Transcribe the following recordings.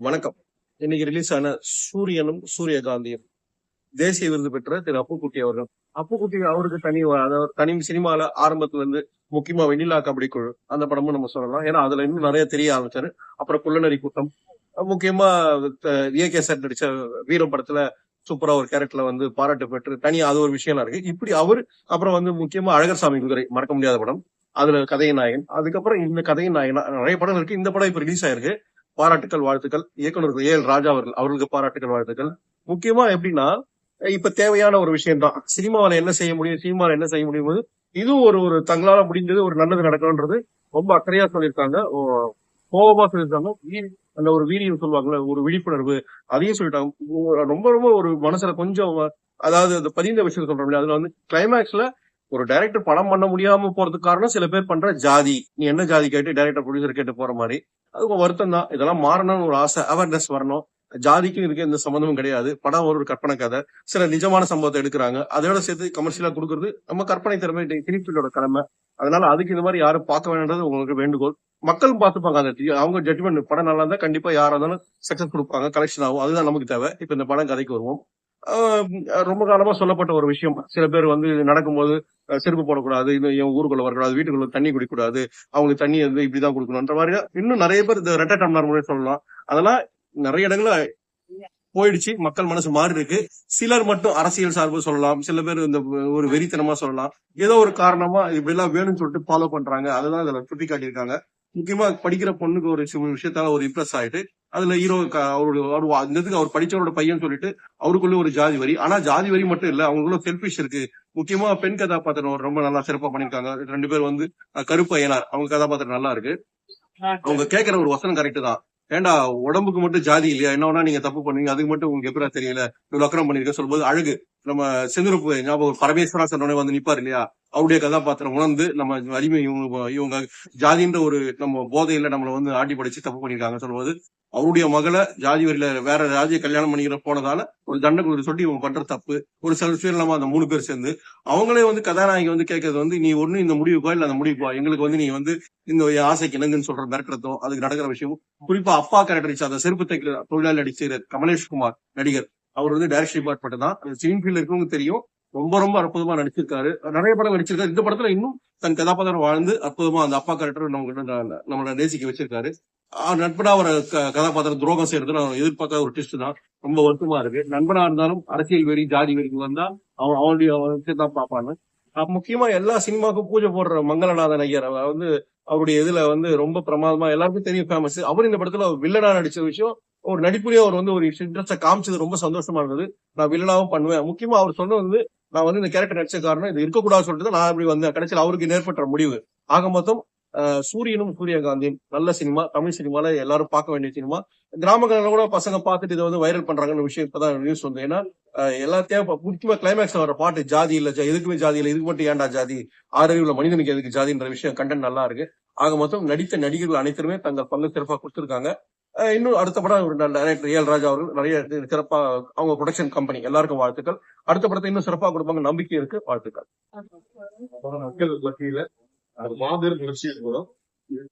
வணக்கம். இன்னைக்கு ரிலீஸ் ஆன சூரியனும் சூரியகாந்தியும் தேசிய விருது பெற்ற திரு அப்புக்குட்டி அவர்கள். அப்புக்குட்டி அவருக்கு தனி அதாவது தனி சினிமால ஆரம்பத்துல இருந்து முக்கியமா வெண்ணிலா கபடி குழு அந்த படமும் நம்ம சொல்லலாம். ஏன்னா அதுல இன்னும் நிறைய தெரிய ஆரம்பிச்சாரு. அப்புறம் குள்ளநரி கூட்டம். முக்கியமா ஏகே சார் நடிச்ச வீரம் படத்துல சூப்பரா ஒரு கேரக்டர்ல வந்து பாராட்டு பெற்று தனியா அது ஒரு விஷயம் இருக்கு. இப்படி அவர் அப்புறம் வந்து முக்கியமா அழகர் சாமி குதிரை மறக்க முடியாத படம். அதுல கதையின் நாயகன் அதுக்கப்புறம் இந்த கதையின் நாயகன் நிறைய படம் இருக்கு. இந்த படம் இப்ப ரிலீஸ் ஆயிருக்கு. பாராட்டுக்கள் வாழ்த்துக்கள். இயக்குனர் ஏ எல் ராஜா அவர்கள் அவர்களுக்கு பாராட்டுக்கள் வாழ்த்துக்கள். முக்கியமா எப்படின்னா இப்ப தேவையான ஒரு விஷயம் தான் சினிமாவில என்ன செய்ய முடியும் சினிமாவில என்ன செய்ய முடியும் போது இதுவும் ஒரு ஒரு தங்களால முடிஞ்சது ஒரு நல்லது நடக்கணும்ன்றது ரொம்ப அக்கறையா சொல்லியிருக்காங்க. ஓ- கோபமா சொல்லியிருக்காங்க. வீ- அந்த ஒரு வீரியம் சொல்லுவாங்கல்ல ஒரு விழிப்புணர்வு அதையும் சொல்லிட்டாங்க. ரொம்ப ரொம்ப ஒரு மனசுல கொஞ்சம் அதாவது அந்த பதிந்த விஷயம் சொல்றோம் அதுல வந்து கிளைமேக்ஸ்ல ஒரு டைரக்டர் படம் பண்ண முடியாம போறதுக்கு காரணம் சில பேர் பண்ற ஜாதி. நீ என்ன ஜாதி கேட்டு டைரக்டர் ப்ரொடியூசர் கேட்டு போற மாதிரி. அது வருத்தம் தான். இதெல்லாம் மாறணும்னு ஒரு ஆசை. அவேர்னஸ் வரணும். ஜாதிக்கும் இருக்க எந்த சம்மந்தமும் கிடையாது. படம் ஒரு கற்பனை கதை. சில நிஜமான சம்பவத்தை எடுக்கிறாங்க. அதோட சேர்த்து கமர்ஷியலா கொடுக்கறது நம்ம கற்பனை திறமை திணிப்பீடோட கடமை. அதனால அதுக்கு இந்த மாதிரி யாரும் பார்க்க வேண்டாம்ன்றது உங்களுக்கு வேண்டுகோள். மக்களும் பார்த்துப்பாங்க அந்த அவங்க ஜட்மெண்ட் படம் நல்லா இருந்தா கண்டிப்பா யாரா இருந்தாலும் சக்சஸ் கொடுப்பாங்க. கலெக்ஷன் ஆகும். அதுதான் நமக்கு தேவை. இப்ப இந்த படம் கதைக்கு வருவோம். ரொம்ப காலமா சொல்லப்பட்ட ஒரு விஷயம். சில பேர் வந்து நடக்கும்போது செருப்பு போடக்கூடாது இன்னும் என் ஊருக்குள்ள வரக்கூடாது வீட்டுக்குள்ள தண்ணி குடிக்கக்கூடாது அவங்களுக்கு தண்ணி வந்து இப்படிதான் கொடுக்கணும்ன்ற மாதிரி இன்னும் நிறைய பேர் இந்த ரெட்டை டம்ளர் முறை சொல்லலாம். அதெல்லாம் நிறைய இடங்கள்ல போயிடுச்சு மக்கள் மனசு மாறி இருக்கு. சிலர் மட்டும் அரசியல் சார்பு சொல்லலாம் சில பேர் இந்த ஒரு வெறித்தனமா சொல்லலாம். ஏதோ ஒரு காரணமா இப்படி எல்லாம் வேணும்னு சொல்லிட்டு ஃபாலோ பண்றாங்க. அதெல்லாம் இதுல சுட்டி காட்டியிருக்காங்க முக்கியமா படிக்கிற பொண்ணுக்கு ஒரு விஷயத்தால ஒரு இம்ப்ரெஸ் ஆயிட்டு அதுல ஹீரோ அவருடைய அவரு இந்த இதுக்கு அவர் படிச்சவரோட பையன் சொல்லிட்டு அவருக்குள்ள ஒரு ஜாதி வரி. ஆனா ஜாதி வரி மட்டும் இல்ல அவங்களுக்குள்ள செல்ஃபிஷ் இருக்கு. முக்கியமா பெண் கதாபாத்திரம் ரொம்ப நல்லா சிறப்பா பண்ணிருக்காங்க ரெண்டு பேர் வந்து கருப்பு ஐயனார் அவங்க கதாபாத்திரம் நல்லா இருக்கு. அவங்க கேக்குற ஒரு வசனம் கரெக்ட் தான். ஏண்டா உடம்புக்கு மட்டும் ஜாதி இல்லையா? என்ன நீங்க தப்பு பண்ணுவீங்க. அதுக்கு மட்டும் உங்களுக்கு எப்படா தெரியல? இவ்வளவு அக்கறம் பண்ணிருக்க சொல்லும்போது அழகு. நம்ம செந்திருப்பு ஞாபகம் பரமேஸ்வரா சொன்னோடனே வந்து நிப்பாரு இல்லையா? அவருடைய கதாபாத்திரம் உணர்ந்து நம்ம வலிமை இவங்க இவங்க ஜாதின்ற ஒரு நம்ம போதையில நம்மள வந்து ஆட்டி படிச்சு தப்பு பண்ணிருக்காங்க சொல்லும்போது அவருடைய மகளை ஜாதி வரியில வேற ஜாதியை கல்யாணம் பண்ணிக்கிற போனதால ஒரு தண்டை கொடுத்து சொல்லி பண்ற தப்பு ஒரு சில விஷயம் இல்லாம அந்த மூணு பேர் சேர்ந்து அவங்களே வந்து கதாநாயகி வந்து கேட்கறது வந்து நீ ஒண்ணு இந்த முடிவுக்கோ? இல்ல அந்த முடிவுக்கோ எங்களுக்கு வந்து நீ வந்து இந்த ஆசைக்கு இணங்குன்னு சொல்ற மிரட்டுறதோ அதுக்கு நடக்கிற விஷயம் குறிப்பா அப்பா கேரக்டர் அந்த செருப்பு தைக்கிற தொழிலாளி நடிச்ச கமலேஷ்குமார் நடிகர் அவர் வந்து டைரக்ஷன் டிபார்ட்மெண்ட் தான். சீன் ஃபீல்ட் இருக்கவங்க தெரியும். ரொம்ப ரொம்ப அற்புதமா நடிச்சிருக்காரு. நிறைய படம் நடிச்சிருக்காரு. இந்த படத்துல இன்னும் தன் கதாபாத்திரம் வாழ்ந்து அற்புதமா அந்த அப்பா கேரக்டர் நம்ம நம்மள நேசிக்க வச்சிருக்காரு. நண்பனா அவர் க- கதாபாத்திரம் துரோகம் செய்யறது நான் எதிர்பார்க்காத ஒரு ட்விஸ்ட் தான். ரொம்ப வருத்தமா இருக்கு. நண்பனா இருந்தாலும் அரசியல் வெறி ஜாதி வெறிக்கு வந்தா அவன் அவனுடைய தான் பார்ப்பாங்க. முக்கியமா எல்லா சினிமாவுக்கும் பூஜை போடுற மங்களநாதன் ஐயர். அவர் வந்து அவருடைய இதுல வந்து ரொம்ப பிரமாதமா எல்லாருக்கும் தெரியும் ஃபேமஸ் அவர் இந்த படத்துல வில்லனா நடிச்ச விஷயம் ஒரு நடிப்புலயே அவர் வந்து ஒரு இன்ட்ரெஸ்ட காமிச்சது ரொம்ப சந்தோஷமா இருந்தது. நான் வில்லனாவும் பண்ணுவேன். முக்கியமா அவர் சொன்னது வந்து நான் வந்து இந்த கேரக்டர் நடிச்ச காரணம் இது இருக்கக்கூடாதுன்னு சொல்லிட்டு நான் இப்படி வந்தேன். கடைசியில் அவருக்கு நேர்பட்ட முடிவு. ஆக மொத்தம் சூரியனும் சூரியகாந்தியும். நல்ல சினிமா தமிழ் சினிமால எல்லாரும் பார்க்க வேண்டிய சினிமா. கிராமங்கள்ல கூட பசங்க பார்த்துட்டு இதை வந்து வைரல் பண்றாங்கன்னு விஷயம் இப்பதான் நியூஸ் வந்து. ஏன்னா எல்லாத்தையும் முக்கியமா கிளைமேக்ஸ் வர பாட்டு ஜாதி இல்ல எதுக்குமே ஜாதி இல்ல இதுக்கு மட்டும் ஏன்டா ஜாதி? ஆறறிவுள்ள மனிதனுக்கு எதுக்கு ஜாதின்ற விஷயம் கண்டென்ட் நல்லா இருக்கு. ஆக மொத்தம் நடித்த நடிகர்கள் அனைத்துமே தங்கள் பங்கு சிறப்பாக கொடுத்திருக்காங்க. இன்னும் அடுத்த படம் ஒரு டைரக்டர் ஏல் ராஜா அவர்கள் நிறைய சிறப்பா அவங்க ப்ரொடக்ஷன் கம்பெனி எல்லாருக்கும் வாழ்த்துக்கள். அடுத்த படத்தை இன்னும் சிறப்பாக கொடுப்பாங்க நம்பிக்கை இருக்கு. வாழ்த்துக்கள். மக்கள் அது மாபெரும் புரட்சி ஏற்படும்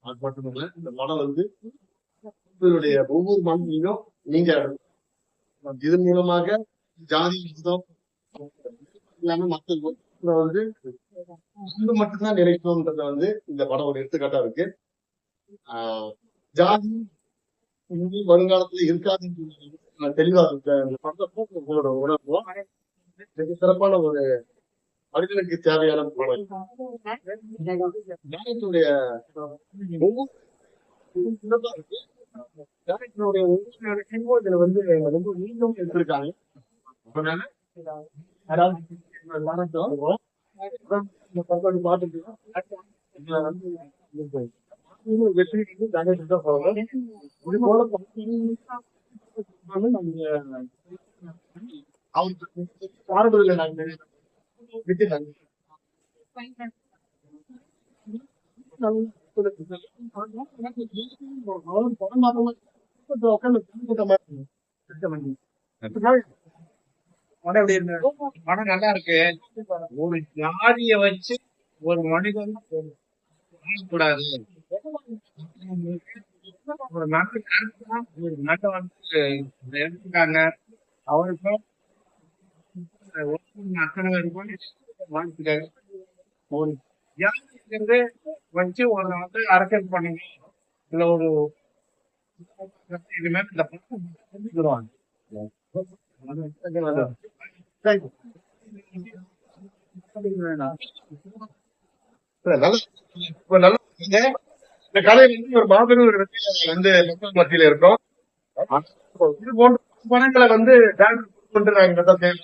அது மட்டும் இல்ல இந்த படம் வந்து உங்களுடைய ஒவ்வொரு மனதிலும் நீங்க இதன் மூலமாக ஜாதி மதம் இல்லாம மக்கள் வந்து அன்பு மட்டும்தான் நினைக்கணும்ன்றத வந்து இந்த படம் ஒரு எடுத்துக்காட்டா இருக்கு. ஆஹ் ஜாதி இனி வருங்காலத்துல இருக்காதுன்னு நான் தெளிவா இருக்க இந்த படத்தை உங்களோட உணர்வோம் மிக சிறப்பான ஒரு மனிதனுக்கு தேவையான படம் டேரக்டருடைய ஒவ்வொரு இருக்கு ஒவ்வொரு இதுல வந்து ரொம்ப நீண்டும் எடுத்திருக்காங்க. அதனால யாராவது பார்த்துட்டு வந்து தான் இது போல அவருக்கு பாரம்பரிய நாங்கள் விட்டு நாங்கள் படம் நல்லா இருக்கு. ஒரு ஜாதிய வச்சு ஒரு மனிதன் கூடாது ஒரு நல்ல character-ஆ ஒரு நல்ல வந்து எடுத்துக்காங்க. அவருக்கும் அத்தனை பேருக்கும் வாழ்த்துக்கள் ஒரு வச்சு ஒரு வந்து அரசியல் பண்ணுங்க இல்ல ஒரு இது மாதிரி இந்த பக்கம் நல்ல இந்த கதை வந்து ஒரு மாபெரும் ஒரு வந்து மக்கள் மத்தியில இருக்கும் இது போன்ற படங்களை வந்து டாக்டர் கொண்டு நாங்க தான் தேவை.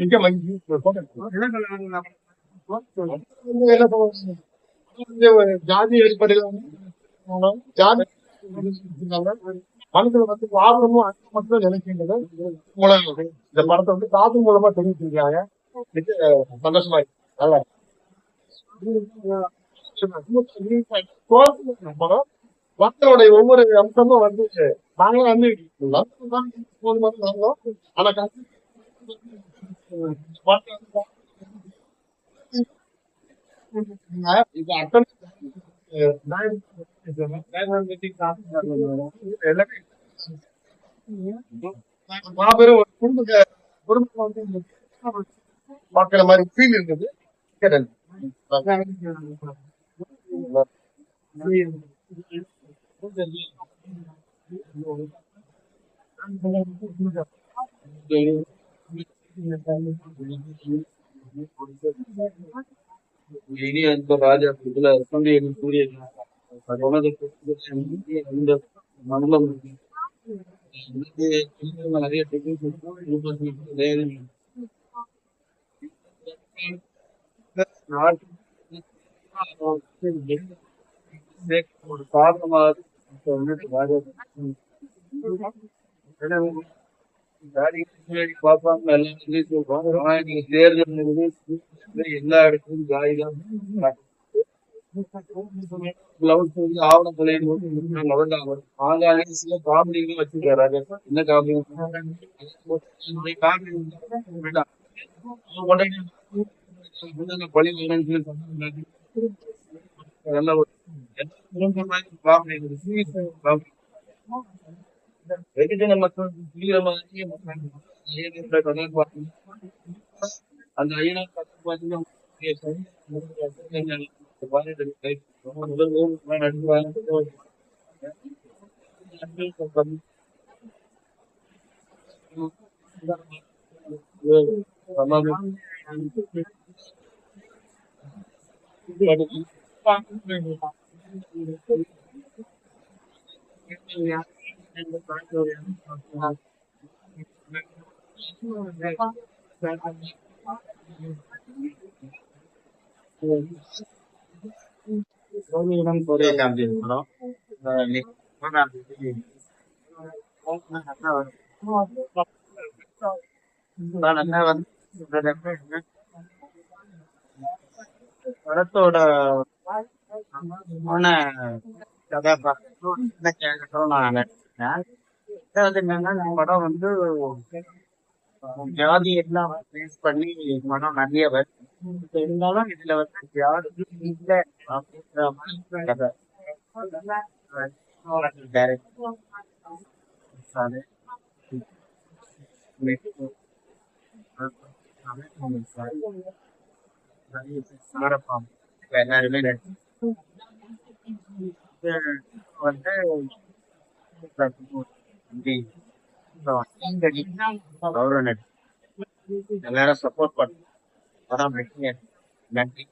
மிக்க மகிழ்ச்சி. ஜாதி அடிப்படையில வந்து. ஜாதி மனசுல வந்து ஆர்வமும் மட்டும் நினைக்கின்றது மூலம் இந்த படத்தை வந்து காது மூலமா தெரிவிச்சிருக்காங்க மிக சந்தோஷமா இருக்கு. நல்லா. படம் மக்களுடைய ஒவ்வொரு அம்சமும் வந்து நாங்களும் வந்து நடந்தோம். ஆனா மாபெரும் ஒரு குடும்ப குடும்பம் வந்து பாக்குற மாதிரி ஃபீல் மிக்க நன்றி. இனி அந்த ராஜா இதுல சூரியன் சூரியன் அது உனது இந்த மண்டலம் இது இங்க நிறைய டெக்னிக் ஒரு காரணமாக ராஜா பார்ப்பாங்க எல்லாம் ஆனா நீங்க தேர்தல் எல்லா இடத்துலயும் ஜாதி தான் ஆவணம் தலையிடும் சில காமெடிகளும் வச்சிருக்காரு என்ன காமெடி காமெடி வேண்டாம் அவன் கொண்டாடி முன்னாடி பழி வேணும்னு சொல்லி சொன்னாங்க. நல்ல ஒரு காமெடி காமெடி வெகுஜன மக்கள் தீவிரமாக ஐயனார் கடன் பார்த்தீங்க அந்த ஐயனார் கடன் பார்த்தீங்கன்னா படத்தோட போன கதாபாத்திரம் என்ன கேட்கட்டும் நான் நினைச்சேன் ரெண்டாவது என்னன்னா இந்த படம் வந்து ஜாதி எல்லாம் பேஸ் பண்ணி படம் நிறைய வருது இப்ப இருந்தாலும் இதுல வந்து ஜாதி இல்லை அப்படின்ற மாதிரி கதை. சாரப்பாம் எல்லாருமே நடிச்சு வந்து கௌரவ நடி எல்லாரும் சப்போர்ட் பண்ணும் படம் வெற்றி நன்றி